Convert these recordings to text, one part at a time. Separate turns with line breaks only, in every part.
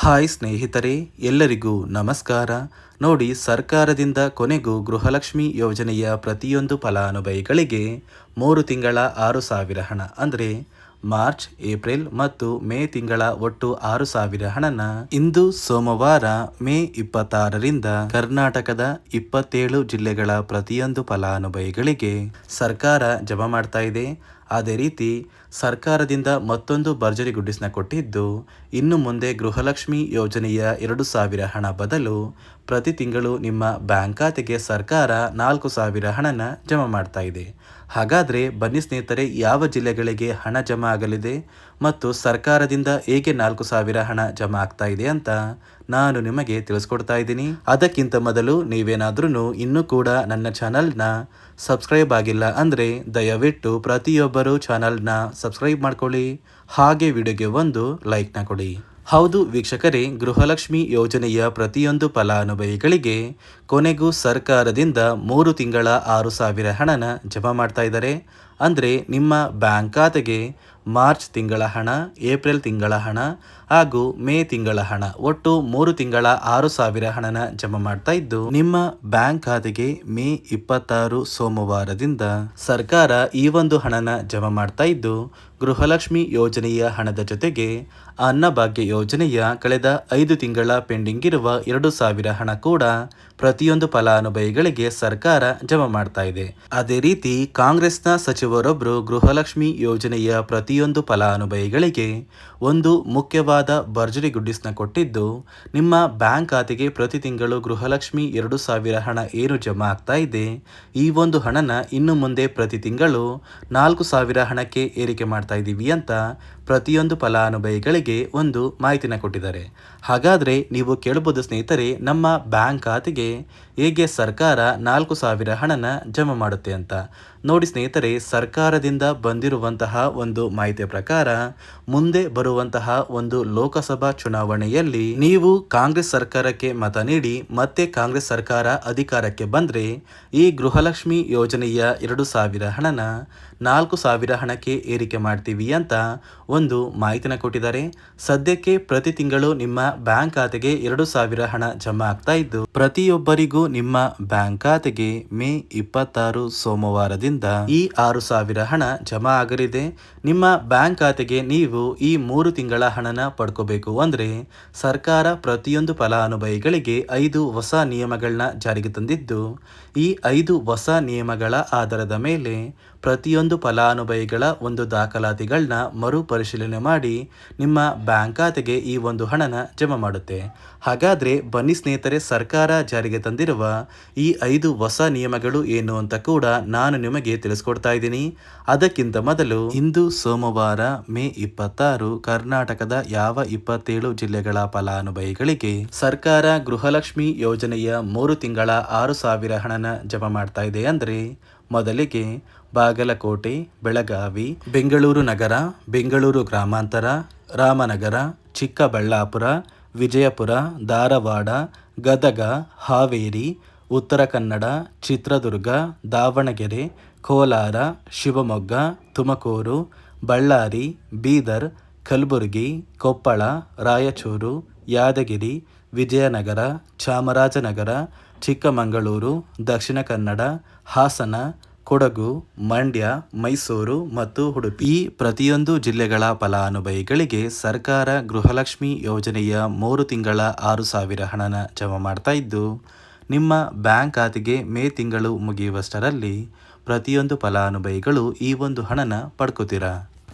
Hi ಸ್ನೇಹಿತರೆ, ಎಲ್ಲರಿಗೂ ನಮಸ್ಕಾರ. ನೋಡಿ, ಸರ್ಕಾರದಿಂದ ಕೊನೆಗೂ ಗೃಹಲಕ್ಷ್ಮಿ ಯೋಜನೆಯ ಪ್ರತಿಯೊಂದು ಫಲಾನುಭವಿಗಳಿಗೆ ಮೂರು ತಿಂಗಳ ಆರು ಸಾವಿರ ಹಣ. ಅಂದರೆ ಮಾರ್ಚ್, ಏಪ್ರಿಲ್ ಮತ್ತು ಮೇ ತಿಂಗಳ ಒಟ್ಟು ಆರು ಸಾವಿರ ಹಣನ ಇಂದು ಸೋಮವಾರ, ಮೇ ಇಪ್ಪತ್ತಾರರಿಂದ ಕರ್ನಾಟಕದ ಇಪ್ಪತ್ತೇಳು ಜಿಲ್ಲೆಗಳ ಪ್ರತಿಯೊಂದು ಫಲಾನುಭವಿಗಳಿಗೆ ಸರ್ಕಾರ ಜಮಾ ಮಾಡ್ತಾ ಇದೆ. ಅದೇ ರೀತಿ ಸರ್ಕಾರದಿಂದ ಮತ್ತೊಂದು ಭರ್ಜರಿ ಗುಡ್ಡಿಸ್ನ ಕೊಟ್ಟಿದ್ದು, ಇನ್ನು ಮುಂದೆ ಗೃಹಲಕ್ಷ್ಮಿ ಯೋಜನೆಯ ಎರಡು ಸಾವಿರ ಹಣ ಬದಲು ಪ್ರತಿ ತಿಂಗಳು ನಿಮ್ಮ ಬ್ಯಾಂಕ್ ಖಾತೆಗೆ ಸರ್ಕಾರ ನಾಲ್ಕು ಸಾವಿರ ಹಣನ ಜಮಾ ಮಾಡ್ತಾ ಇದೆ. ಹಾಗಾದರೆ ಬನ್ನಿ ಸ್ನೇಹಿತರೆ, ಯಾವ ಜಿಲ್ಲೆಗಳಿಗೆ ಹಣ ಜಮಾ ಆಗಲಿದೆ? ಮತ್ತು ಸರ್ಕಾರದಿಂದ ಏಕೆ ನಾಲ್ಕು ಸಾವಿರ ಹಣ ಜಮಾ ಆಗ್ತಾ ಇದೆ ಅಂತ ನಾನು ನಿಮಗೆ ತಿಳಿಸ್ಕೊಡ್ತಾ ಇದ್ದೀನಿ. ಅದಕ್ಕಿಂತ ಮೊದಲು ನೀವೇನಾದ್ರೂ ಇನ್ನೂ ಕೂಡ ನನ್ನ ಚಾನಲ್ನ ಸಬ್ಸ್ಕ್ರೈಬ್ ಆಗಿಲ್ಲ ಅಂದರೆ ದಯವಿಟ್ಟು ಪ್ರತಿಯೊಬ್ಬರು ಚಾನಲ್ನ ಸಬ್ಸ್ಕ್ರೈಬ್ ಮಾಡ್ಕೊಳ್ಳಿ. ಹಾಗೆ ವಿಡಿಯೋಗೆ ಒಂದು ಲೈಕ್ನ ಕೊಡಿ. ಹೌದು ವೀಕ್ಷಕರೇ, ಗೃಹಲಕ್ಷ್ಮಿ ಯೋಜನೆಯ ಪ್ರತಿಯೊಂದು ಫಲಾನುಭವಿಗಳಿಗೆ ಕೊನೆಗೂ ಸರ್ಕಾರದಿಂದ ಮೂರು ತಿಂಗಳ ಆರು ಸಾವಿರ ಹಣನ ಜಮಾ ಮಾಡ್ತಾ ಇದ್ದಾರೆ. ಅಂದರೆ ನಿಮ್ಮ ಬ್ಯಾಂಕ್ ಖಾತೆಗೆ ಮಾರ್ಚ್ ತಿಂಗಳ ಹಣ, ಏಪ್ರಿಲ್ ತಿಂಗಳ ಹಣ ಹಾಗೂ ಮೇ ತಿಂಗಳ ಹಣ. ಒಟ್ಟು ಮೂರು ತಿಂಗಳ ಆರು ಸಾವಿರ ಹಣನ ಜಮಾ ಮಾಡ್ತಾ ಇದ್ದು, ನಿಮ್ಮ ಬ್ಯಾಂಕ್ ಖಾತೆಗೆ ಮೇ ಇಪ್ಪತ್ತಾರು ಸೋಮವಾರದಿಂದ ಸರ್ಕಾರ ಈ ಒಂದು ಹಣನ ಜಮಾ ಮಾಡ್ತಾ ಇದ್ದು, ಗೃಹಲಕ್ಷ್ಮಿ ಯೋಜನೆಯ ಹಣದ ಜೊತೆಗೆ ಅನ್ನಭಾಗ್ಯ ಯೋಜನೆಯ ಕಳೆದ ಐದು ತಿಂಗಳ ಪೆಂಡಿಂಗ್ ಇರುವ ಎರಡು ಸಾವಿರ ಹಣ ಕೂಡ ಪ್ರತಿಯೊಂದು ಫಲಾನುಭವಿಗಳಿಗೆ ಸರ್ಕಾರ ಜಮಾ ಮಾಡ್ತಾ ಇದೆ. ಅದೇ ರೀತಿ ಕಾಂಗ್ರೆಸ್ನ ಸಚಿವರೊಬ್ಬರು ಗೃಹಲಕ್ಷ್ಮಿ ಯೋಜನೆಯ ಪ್ರತಿಯೊಂದು ಫಲಾನುಭವಿಗಳಿಗೆ ಒಂದು ಮುಖ್ಯವಾದ ಭರ್ಜರಿ ಗುಡ್ಡಿಸ್ನ ಕೊಟ್ಟಿದ್ದು, ನಿಮ್ಮ ಬ್ಯಾಂಕ್ ಖಾತೆಗೆ ಪ್ರತಿ ತಿಂಗಳು ಗೃಹಲಕ್ಷ್ಮಿ ಎರಡು ಸಾವಿರ ಹಣ ಏನು ಜಮಾ ಆಗ್ತಾ ಇದೆ? ಈ ಒಂದು ಹಣನ ಇನ್ನು ಮುಂದೆ ಪ್ರತಿ ತಿಂಗಳು ನಾಲ್ಕು ಸಾವಿರ ಹಣಕ್ಕೆ ಏರಿಕೆ ಮಾಡ್ತಾ ಇದ್ದೀವಿ ಅಂತ ಪ್ರತಿಯೊಂದು ಫಲಾನುಭವಿಗಳಿಗೆ ಒಂದು ಮಾಹಿತಿನ ಕೊಟ್ಟಿದ್ದಾರೆ. ಹಾಗಾದರೆ ನೀವು ಕೇಳಬಹುದು ಸ್ನೇಹಿತರೆ, ನಮ್ಮ ಬ್ಯಾಂಕ್ ಖಾತೆಗೆ ಹೇಗೆ ಸರ್ಕಾರ ನಾಲ್ಕು ಸಾವಿರ ಹಣನ ಜಮಾ ಮಾಡುತ್ತೆ ಅಂತ. ನೋಡಿ ಸ್ನೇಹಿತರೆ, ಸರ್ಕಾರದಿಂದ ಬಂದಿರುವಂತಹ ಒಂದು ಮಾಹಿತಿಯ ಪ್ರಕಾರ ಮುಂದೆ ಬರುವಂತಹ ಒಂದು ಲೋಕಸಭಾ ಚುನಾವಣೆಯಲ್ಲಿ ನೀವು ಕಾಂಗ್ರೆಸ್ ಸರ್ಕಾರಕ್ಕೆ ಮತ ನೀಡಿ, ಮತ್ತೆ ಕಾಂಗ್ರೆಸ್ ಸರ್ಕಾರ ಅಧಿಕಾರಕ್ಕೆ ಬಂದರೆ ಈ ಗೃಹಲಕ್ಷ್ಮಿ ಯೋಜನೆಯ ಎರಡು ಸಾವಿರ ಹಣನ ನಾಲ್ಕು ಸಾವಿರ ಹಣಕ್ಕೆ ಏರಿಕೆ ಮಾಡ್ತೀವಿ ಅಂತ ಒಂದು ಮಾಹಿತಿನ ಕೊಟ್ಟಿದ್ದಾರೆ. ಸದ್ಯಕ್ಕೆ ಪ್ರತಿ ತಿಂಗಳು ನಿಮ್ಮ ಬ್ಯಾಂಕ್ ಖಾತೆಗೆ ಎರಡು ಸಾವಿರ ಹಣ ಜಮಾ ಆಗ್ತಾ ಇದ್ದು, ಪ್ರತಿಯೊಬ್ಬರಿಗೂ ನಿಮ್ಮ ಬ್ಯಾಂಕ್ ಖಾತೆಗೆ ಮೇ ಇಪ್ಪತ್ತಾರು ಸೋಮವಾರದಿಂದ ಈ ಆರು ಸಾವಿರ ಹಣ ಜಮಾ ಆಗಲಿದೆ. ನಿಮ್ಮ ಬ್ಯಾಂಕ್ ಖಾತೆಗೆ ನೀವು ಈ ಮೂರು ತಿಂಗಳ ಹಣನ ಪಡ್ಕೋಬೇಕು ಅಂದ್ರೆ ಸರ್ಕಾರ ಪ್ರತಿಯೊಂದು ಫಲಾನುಭವಿಗಳಿಗೆ ಐದು ಹೊಸ ನಿಯಮಗಳನ್ನ ಜಾರಿಗೆ ತಂದಿದ್ದು ಈ ಐದು ಹೊಸ ನಿಯಮಗಳ ಆಧಾರದ ಮೇಲೆ ಪ್ರತಿಯೊಂದು ಫಲಾನುಭವಿಗಳ ಒಂದು ದಾಖಲಾತಿಗಳನ್ನ ಮರುಪರಿಶೀಲನೆ ಮಾಡಿ ನಿಮ್ಮ ಬ್ಯಾಂಕ್ ಖಾತೆಗೆ ಈ ಒಂದು ಹಣನ ಜಮಾ ಮಾಡುತ್ತೆ. ಹಾಗಾದರೆ ಬನ್ನಿ ಸ್ನೇಹಿತರೆ, ಸರ್ಕಾರ ಜಾರಿಗೆ ತಂದಿರುವ ಈ ಐದು ಹೊಸ ನಿಯಮಗಳು ಏನು ಅಂತ ಕೂಡ ನಾನು ನಿಮಗೆ ತಿಳಿಸ್ಕೊಡ್ತಾ ಇದ್ದೀನಿ. ಅದಕ್ಕಿಂತ ಮೊದಲು ಇಂದು ಸೋಮವಾರ ಮೇ ಇಪ್ಪತ್ತಾರು ಕರ್ನಾಟಕದ ಯಾವ ಇಪ್ಪತ್ತೇಳು ಜಿಲ್ಲೆಗಳ ಫಲಾನುಭವಿಗಳಿಗೆ ಸರ್ಕಾರ ಗೃಹಲಕ್ಷ್ಮಿ ಯೋಜನೆಯ ಮೂರು ತಿಂಗಳ ಆರು ಸಾವಿರ ಹಣನ ಜಮಾ ಮಾಡ್ತಾ ಇದೆ ಅಂದರೆ ಮೊದಲಿಗೆ ಬಾಗಲಕೋಟೆ, ಬೆಳಗಾವಿ, ಬೆಂಗಳೂರು ನಗರ, ಬೆಂಗಳೂರು ಗ್ರಾಮಾಂತರ, ರಾಮನಗರ, ಚಿಕ್ಕಬಳ್ಳಾಪುರ, ವಿಜಯಪುರ, ಧಾರವಾಡ, ಗದಗ, ಹಾವೇರಿ, ಉತ್ತರ ಕನ್ನಡ, ಚಿತ್ರದುರ್ಗ, ದಾವಣಗೆರೆ, ಕೋಲಾರ, ಶಿವಮೊಗ್ಗ, ತುಮಕೂರು, ಬಳ್ಳಾರಿ, ಬೀದರ್, ಕಲಬುರಗಿ, ಕೊಪ್ಪಳ, ರಾಯಚೂರು, ಯಾದಗಿರಿ, ವಿಜಯನಗರ, ಚಾಮರಾಜನಗರ ಚಿಕ್ಕಮಗಳೂರು, ದಕ್ಷಿಣ ಕನ್ನಡ, ಹಾಸನ, ಕೊಡಗು, ಮಂಡ್ಯ, ಮೈಸೂರು ಮತ್ತು ಉಡುಪಿ. ಈ ಪ್ರತಿಯೊಂದು ಜಿಲ್ಲೆಗಳ ಫಲಾನುಭವಿಗಳಿಗೆ ಸರ್ಕಾರ ಗೃಹಲಕ್ಷ್ಮಿ ಯೋಜನೆಯ ಮೂರು ತಿಂಗಳ ಆರು ಸಾವಿರ ಹಣನ ಜಮಾ ಮಾಡ್ತಾ ಇದ್ದು, ನಿಮ್ಮ ಬ್ಯಾಂಕ್ ಖಾತೆಗೆ ಮೇ ತಿಂಗಳು ಮುಗಿಯುವಷ್ಟರಲ್ಲಿ ಪ್ರತಿಯೊಂದು ಫಲಾನುಭವಿಗಳು ಈ ಒಂದು ಹಣನ ಪಡ್ಕೋತೀರಾ?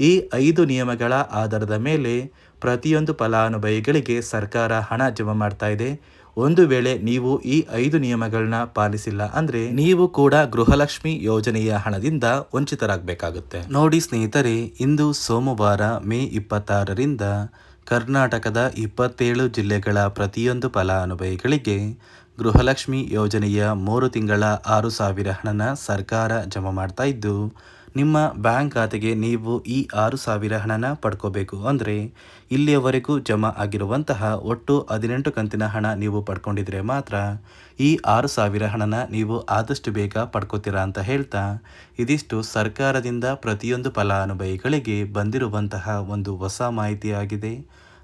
ಈ ಐದು ನಿಯಮಗಳ ಆಧಾರದ ಮೇಲೆ ಪ್ರತಿಯೊಂದು ಫಲಾನುಭವಿಗಳಿಗೆ ಸರ್ಕಾರ ಹಣ ಜಮಾ ಮಾಡ್ತಾ ಇದೆ. ಒಂದು ವೇಳೆ ನೀವು ಈ ಐದು ನಿಯಮಗಳನ್ನ ಪಾಲಿಸಿಲ್ಲ ಅಂದ್ರೆ ನೀವು ಕೂಡ ಗೃಹಲಕ್ಷ್ಮಿ ಯೋಜನೆಯ ಹಣದಿಂದ ವಂಚಿತರಾಗಬೇಕಾಗುತ್ತೆ. ನೋಡಿ ಸ್ನೇಹಿತರೆ, ಇಂದು ಸೋಮವಾರ ಮೇ ಇಪ್ಪತ್ತಾರರಿಂದ ಕರ್ನಾಟಕದ ಇಪ್ಪತ್ತೇಳು ಜಿಲ್ಲೆಗಳ ಪ್ರತಿಯೊಂದು ಫಲಾನುಭವಿಗಳಿಗೆ ಗೃಹಲಕ್ಷ್ಮಿ ಯೋಜನೆಯ ಮೂರು ತಿಂಗಳ ಆರು ಸಾವಿರ ಹಣನ ಸರ್ಕಾರ ಜಮಾ ಮಾಡ್ತಾ ಇದ್ದು, ನಿಮ್ಮ ಬ್ಯಾಂಕ್ ಖಾತೆಗೆ ನೀವು ಈ ಆರು ಸಾವಿರ ಹಣನ ಪಡ್ಕೋಬೇಕು ಅಂದರೆ, ಇಲ್ಲಿಯವರೆಗೂ ಜಮಾ ಆಗಿರುವಂತಹ ಒಟ್ಟು ಹದಿನೆಂಟು ಕಂತಿನ ಹಣ ನೀವು ಪಡ್ಕೊಂಡಿದ್ರೆ ಮಾತ್ರ ಈ ಆರು ಸಾವಿರ ಹಣನ ನೀವು ಆದಷ್ಟು ಬೇಗ ಪಡ್ಕೋತೀರಾ ಅಂತ ಹೇಳ್ತಾ, ಇದಿಷ್ಟು ಸರ್ಕಾರದಿಂದ ಪ್ರತಿಯೊಂದು ಫಲಾನುಭವಿಗಳಿಗೆ ಬಂದಿರುವಂತಹ ಒಂದು ಹೊಸ ಮಾಹಿತಿಯಾಗಿದೆ.